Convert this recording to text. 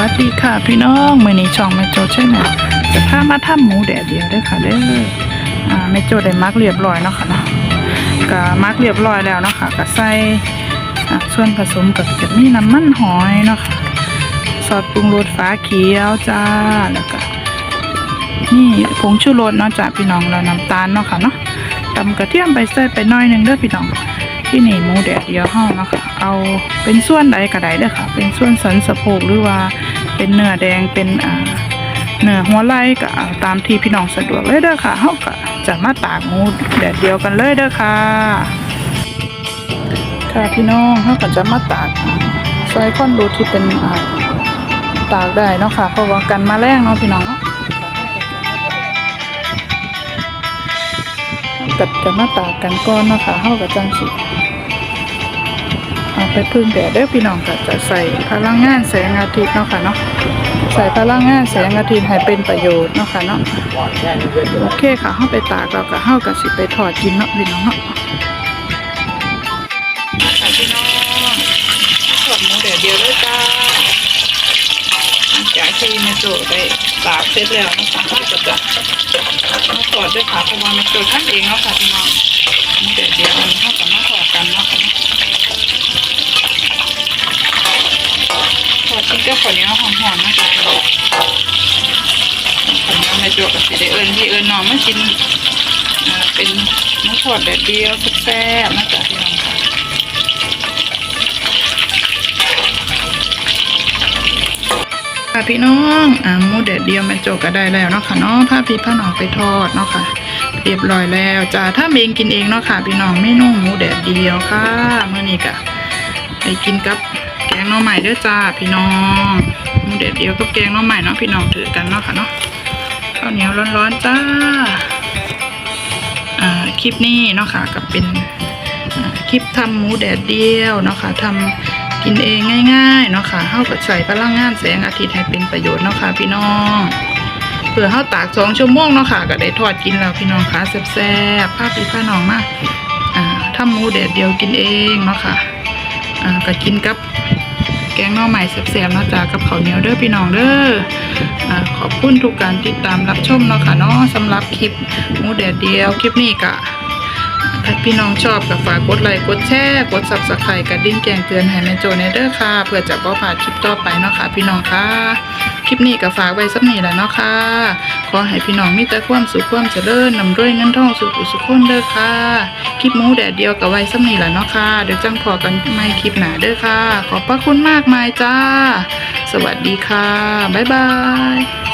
วัสดีค่ะพี่น้องมือนี้ช่องแม่โจใช่ไหมจะพามาทำหมูแดดเดียวด้วยค่ะเด้ออ่าแม่โจได้มักเรียบร้อยเนาะค่ะเนาะก็มักเรียบร้อยแล้วเนาะค่ะก็ใส่ส่วนผสมก็จะมีน้ำมันหอยเนาะค่ะซอสปรุงรสฟ้าเขียวจ้าแล้วก็นี่ผงชูรสเนาะจ้าพี่น้องแล้วน้ำตาลเนาะค่ะเนาะตำกระเทียมไปใส่ไปน้อยหนึ่งเด้อพี่น้อง ที่นี่หมูแดดเดียวเฮาเนะคะ เอาเป็นส่วนใดก็ได้เด้อค่ะ เป็นส่วนสันสะโพกหรือว่าเป็นเนื้อแดงเป็นอ่าเนื้อหัวไหล่ก็เอาตามที่พี่น้องสะดวกเลยเด้อค่ะเฮาก็จะมาตากหมูแดดเดียวกันเลยเด้อค่ะ ค่ะพี่น้องเฮาก็จะมาตากอ่าซอยคอนรูที่เป็นอ่าตากได้เนาะค่ะเพราะว่ากันมาแรงเนาะพี่น้อง กัดจะมาตากกันก่อนเนาะค่ะเฮาก็จังสิเอาไปพึ่งแดดเด้อพี่น้องก็จะใส่พลังงานแสงอาทิตย์เนาะค่ะเนาะใส่พลังงานแสงอาทิตย์ให้เป็นประโยชน์เนาะค่ะเนาะโอเคค่ะเฮาไปตากเราก็เฮาก็สิไปทอดกินเนาะพี่น้องเนาะพี่น้องทอดหมูแดดเดียวเลยจ้าหลังจากที่ม่โจได้ตากเสร็จแล้วนะคะก็จะ อดด้วยค่ะเพราะว่ามันเกิดท่านเองเนาะค่ะพี่น้องหมูแดดเดียวมันเฮากับมาถอดกันเนาะค่ะขอกินกับข้าวเนียหอมๆนะคะข้าวเหนียวในโจกสิได้เอิญพี่เอิญน้องมากินเป็นหมูทอดแบบเดียวแซ่บๆนะจ๊ะ ค่ะพี่น้องอ่าหมูแดดเดียวม่โจกก็ได้แล้วเนาะค่ะเนาะผ้าพี่ผ้าหนองไปทอดเนาะค่ะเรียบร้อยแล้วจ้าถ้าเองกินเองเนาะค่ะ พี่น้องเมนูหมูแดดเดียวค่ะเมื่อนี้กะไปกินกับแกงน่องใหม่ด้วยจ้าพี่น้องหมูเด็ดเดียวกับแกงน่องใหม่เนาะพี่น้องถือกันเนาะค่ะเนาะข้าวเหนียวร้อนๆจ้าอ่าคลิปนี้เนาะค่ะกับเป็นคลิปทำหมูแดดเดียวเนาะค่ะทำ กินเองง่ายๆเนาะค่ะเฮากับใส่พลังงานแสงอาทิตย์ให้เป็นประโยชน์เนาะค่ะพี่น้องเพื่อเฮาตากสองชั่วโมงเนาะค่ะก็ได้ทอดกินแล้วพี่น้องค่ะแซ่บๆภาพพี่ผ้าน้องมากอ่าทำหมูแดดเดียวกินเองเนาะค่ะอ่าก็กินกับแกงหน่อใหม่แซ่บๆเนาะจ้ากับข้าวเหนียวเด้อพี่น้องเด้ออ่าขอบคุณทุกการติดตามรับชมเนาะค่ะเนาะสำหรับคลิปมูแดดเดียวคลิปนี้ก็ ถ้าพี่น้องชอบก็ฝากกดไลค์กดแชร์กด Subscribe กระดิ่งแจ้งเตือนให้แม่โจในเด้อค่ะ เพื่อจะบ่พลาดคลิปต่อไปเนาะค่ะพี่น้องค่ะ คลิปนี้ก็ฝากไว้สักนี้แหละเนาะค่ะ ขอให้พี่น้องมีแต่ความสุขความเจริญนำด้วยเงินทองสุขสุขคนเด้อค่ะ คลิปมูแดดเดียวกับไว้สักนี้แหละเนาะค่ะ เดี๋ยวจังพอกันไม่คลิปหนาเด้อค่ะ ขอบพระคุณมากมายจ้า สวัสดีค่ะ บ๊ายบาย